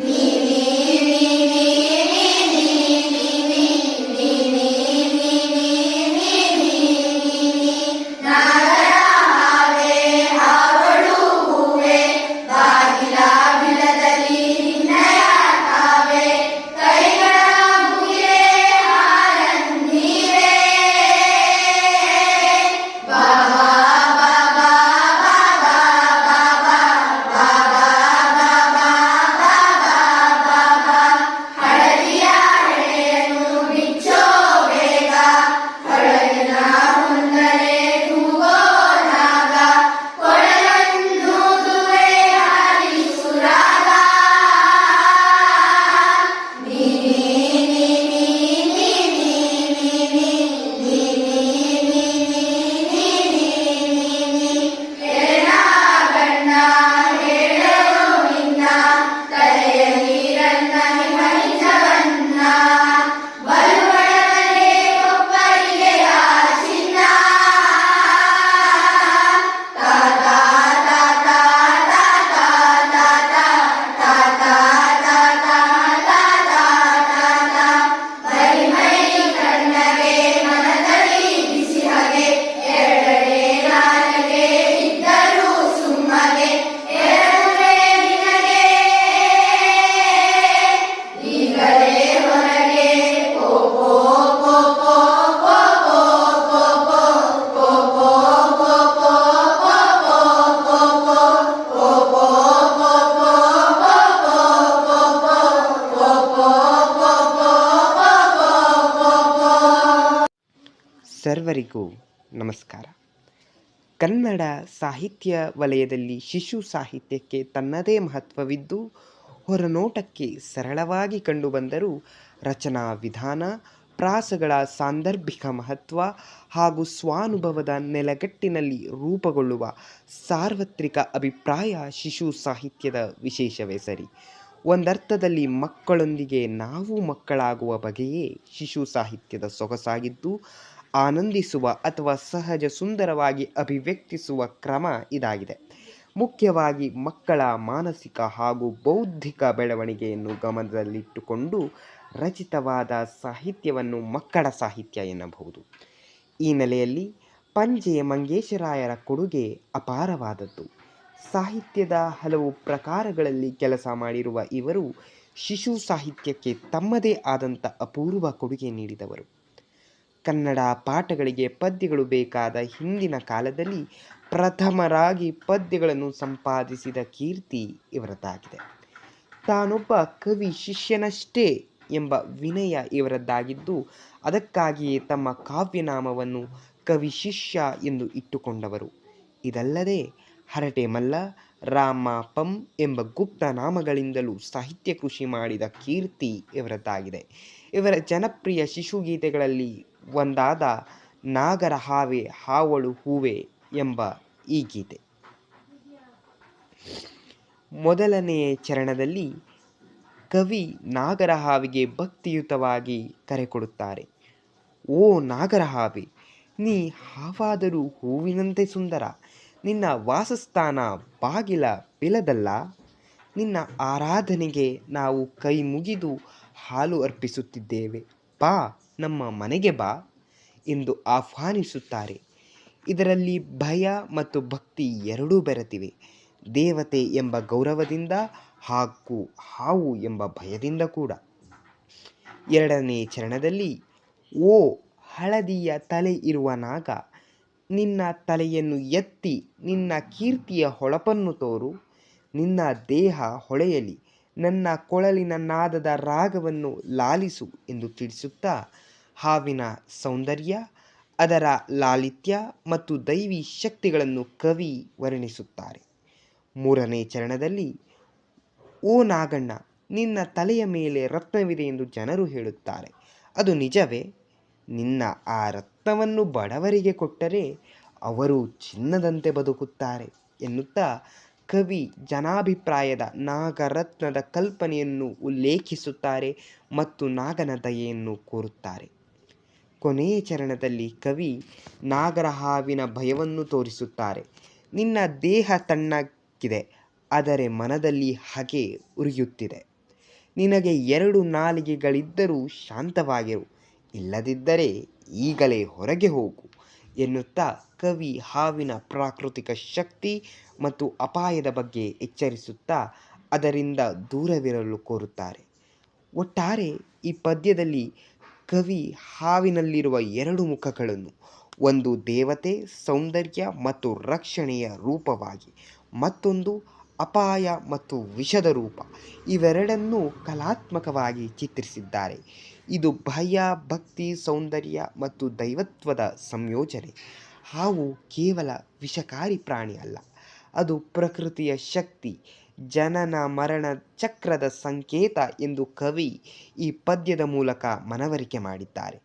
Me. ಸರ್ವರಿಗೂ ನಮಸ್ಕಾರ. ಕನ್ನಡ ಸಾಹಿತ್ಯ ವಲಯದಲ್ಲಿ ಶಿಶು ಸಾಹಿತ್ಯಕ್ಕೆ ತನ್ನದೇ ಮಹತ್ವವಿದ್ದು, ಹೊರನೋಟಕ್ಕೆ ಸರಳವಾಗಿ ಕಂಡುಬಂದರೂ ರಚನಾ ವಿಧಾನ, ಪ್ರಾಸಗಳ ಸಾಂದರ್ಭಿಕ ಮಹತ್ವ ಹಾಗೂ ಸ್ವಾನುಭವದ ನೆಲಗಟ್ಟಿನಲ್ಲಿ ರೂಪುಗೊಳ್ಳುವ ಸಾರ್ವತ್ರಿಕ ಅಭಿಪ್ರಾಯ ಶಿಶು ಸಾಹಿತ್ಯದ ವಿಶೇಷವೇ ಸರಿ. ಒಂದರ್ಥದಲ್ಲಿ ಮಕ್ಕಳೊಂದಿಗೆ ನಾವು ಮಕ್ಕಳಾಗುವ ಬಗೆಯೇ ಶಿಶು ಸಾಹಿತ್ಯದ ಸೊಗಸಾಗಿದ್ದು ಆನಂದಿಸುವ ಅಥವಾ ಸಹಜ ಸುಂದರವಾಗಿ ಅಭಿವ್ಯಕ್ತಿಸುವ ಕ್ರಮ ಇದಾಗಿದೆ. ಮುಖ್ಯವಾಗಿ ಮಕ್ಕಳ ಮಾನಸಿಕ ಹಾಗೂ ಬೌದ್ಧಿಕ ಬೆಳವಣಿಗೆಯನ್ನು ಗಮನದಲ್ಲಿಟ್ಟುಕೊಂಡು ರಚಿತವಾದ ಸಾಹಿತ್ಯವನ್ನು ಮಕ್ಕಳ ಸಾಹಿತ್ಯ ಎನ್ನಬಹುದು. ಈ ನೆಲೆಯಲ್ಲಿ ಪಂಜೆ ಮಂಗೇಶರಾಯರ ಕೊಡುಗೆ ಅಪಾರವಾದದ್ದು. ಸಾಹಿತ್ಯದ ಹಲವು ಪ್ರಕಾರಗಳಲ್ಲಿ ಕೆಲಸ ಮಾಡಿರುವ ಇವರು ಶಿಶು ಸಾಹಿತ್ಯಕ್ಕೆ ತಮ್ಮದೇ ಆದಂಥ ಅಪೂರ್ವ ಕೊಡುಗೆ ನೀಡಿದವರು. ಕನ್ನಡ ಪಾಠಗಳಿಗೆ ಪದ್ಯಗಳು ಬೇಕಾದ ಹಿಂದಿನ ಕಾಲದಲ್ಲಿ ಪ್ರಥಮರಾಗಿ ಪದ್ಯಗಳನ್ನು ಸಂಪಾದಿಸಿದ ಕೀರ್ತಿ ಇವರದ್ದಾಗಿದೆ. ತಾನೊಬ್ಬ ಕವಿ ಶಿಷ್ಯನಷ್ಟೇ ಎಂಬ ವಿನಯ ಇವರದ್ದಾಗಿದ್ದು, ಅದಕ್ಕಾಗಿಯೇ ತಮ್ಮ ಕಾವ್ಯನಾಮವನ್ನು ಕವಿ ಶಿಷ್ಯ ಎಂದು ಇಟ್ಟುಕೊಂಡವರು. ಇದಲ್ಲದೆ ಹರಟೆ ಮಲ್ಲ ರಾಮ ಪಂ ಎಂಬ ಗುಪ್ತ ನಾಮಗಳಿಂದಲೂ ಸಾಹಿತ್ಯ ಕೃಷಿ ಮಾಡಿದ ಕೀರ್ತಿ ಇವರದ್ದಾಗಿದೆ. ಇವರ ಜನಪ್ರಿಯ ಶಿಶುಗೀತೆಗಳಲ್ಲಿ ಒಂದಾದ ನಾಗರ ಹಾವೆ ಹಾವಳು ಹೂವೆ ಎಂಬ ಈ ಗೀತೆ. ಮೊದಲನೆಯ ಚರಣದಲ್ಲಿ ಕವಿ ನಾಗರಹಾವಿಗೆ ಭಕ್ತಿಯುತವಾಗಿ ಕರೆ ಕೊಡುತ್ತಾರೆ. ಓ ನಾಗರಹಾವೆ ನೀ ಹಾವಾದರೂ ಹೂವಿನಂತೆ ಸುಂದರ, ನಿನ್ನ ವಾಸಸ್ಥಾನ ಬಾಗಿಲ ಬಿಲದಲ್ಲ, ನಿನ್ನ ಆರಾಧನೆಗೆ ನಾವು ಕೈ ಮುಗಿದು ಹಾಲು ಅರ್ಪಿಸುತ್ತಿದ್ದೇವೆ. ಬಾ ನಮ್ಮ ಮನೆಗೆ ಬಾ ಎಂದು ಆಹ್ವಾನಿಸುತ್ತಾರೆ. ಇದರಲ್ಲಿ ಭಯ ಮತ್ತು ಭಕ್ತಿ ಎರಡೂ ಬೆರೆತಿವೆ. ದೇವತೆ ಎಂಬ ಗೌರವದಿಂದ ಹಾಕು ಹಾವು ಎಂಬ ಭಯದಿಂದ ಕೂಡ. ಎರಡನೇ ಚರಣದಲ್ಲಿ, ಓ ಹಳದಿಯ ತಲೆ ಇರುವ ನಾಗ, ನಿನ್ನ ತಲೆಯನ್ನು ಎತ್ತಿ ನಿನ್ನ ಕೀರ್ತಿಯ ಹೊಳಪನ್ನು ತೋರು. ನಿನ್ನ ದೇಹ ಹೊಳೆಯಲಿ, ನನ್ನ ಕೊಳಲಿನ ನಾದದ ರಾಗವನ್ನು ಲಾಲಿಸು ಎಂದು ತಿಳಿಸುತ್ತಾ ಹಾವಿನ ಸೌಂದರ್ಯ, ಅದರ ಲಾಲಿತ್ಯ ಮತ್ತು ದೈವಿ ಶಕ್ತಿಗಳನ್ನು ಕವಿ ವರ್ಣಿಸುತ್ತಾರೆ. ಮೂರನೇ ಚರಣದಲ್ಲಿ, ಓ ನಾಗಣ್ಣ, ನಿನ್ನ ತಲೆಯ ಮೇಲೆ ರತ್ನವಿದೆ ಎಂದು ಜನರು ಹೇಳುತ್ತಾರೆ. ಅದು ನಿಜವೇ? ನಿನ್ನ ಆ ರತ್ನವನ್ನು ಬಡವರಿಗೆ ಕೊಟ್ಟರೆ ಅವರು ಚಿನ್ನದಂತೆ ಬದುಕುತ್ತಾರೆ ಎನ್ನುತ್ತಾ ಕವಿ ಜನಾಭಿಪ್ರಾಯದ ನಾಗರತ್ನದ ಕಲ್ಪನೆಯನ್ನು ಉಲ್ಲೇಖಿಸುತ್ತಾರೆ ಮತ್ತು ನಾಗನ ದಯೆಯನ್ನು ಕೋರುತ್ತಾರೆ. ಕೊನೆಯ ಚರಣದಲ್ಲಿ ಕವಿ ನಾಗರಹಾವಿನ ಭಯವನ್ನು ತೋರಿಸುತ್ತಾರೆ. ನಿನ್ನ ದೇಹ ತಣ್ಣಗಿದೆ, ಆದರೆ ಮನದಲ್ಲಿ ಹಗೆ ಉರಿಯುತ್ತಿದೆ. ನಿನಗೆ ಎರಡು ನಾಲಿಗೆಗಳಿದ್ದರೂ ಶಾಂತವಾಗಿರು, ಇಲ್ಲದಿದ್ದರೆ ಈಗಲೇ ಹೊರಗೆ ಹೋಗು, ಎನ್ನುತ್ತಾ ಕವಿ ಹಾವಿನ ಪ್ರಾಕೃತಿಕ ಶಕ್ತಿ ಮತ್ತು ಅಪಾಯದ ಬಗ್ಗೆ ಎಚ್ಚರಿಸುತ್ತಾ ಅದರಿಂದ ದೂರವಿರಲು ಕೋರುತ್ತಾರೆ. ಒಟ್ಟಾರೆ ಈ ಪದ್ಯದಲ್ಲಿ ಕವಿ ಹಾವಿನಲ್ಲಿರುವ ಎರಡು ಮುಖಗಳನ್ನು, ಒಂದು ದೇವತೆ, ಸೌಂದರ್ಯ ಮತ್ತು ರಕ್ಷಣೆಯ ರೂಪವಾಗಿ, ಮತ್ತೊಂದು ಅಪಾಯ ಮತ್ತು ವಿಷದ ರೂಪ. ಇವೆರಡನ್ನೂ ಕಲಾತ್ಮಕವಾಗಿ ಚಿತ್ರಿಸಿದ್ದಾರೆ. ಇದು ಭಯ, ಭಕ್ತಿ, ಸೌಂದರ್ಯ ಮತ್ತು ದೈವತ್ವದ ಸಂಯೋಜನೆ. ಹಾವು ಕೇವಲ ವಿಷಕಾರಿ ಪ್ರಾಣಿ ಅಲ್ಲ, ಅದು ಪ್ರಕೃತಿಯ ಶಕ್ತಿ. ಜನನ ಮರಣ ಚಕ್ರದ ಸಂಕೇತ ಎಂದು ಕವಿ ಈ ಪದ್ಯದ ಮೂಲಕ ಮನವರಿಕೆ ಮಾಡಿದ್ದಾರೆ.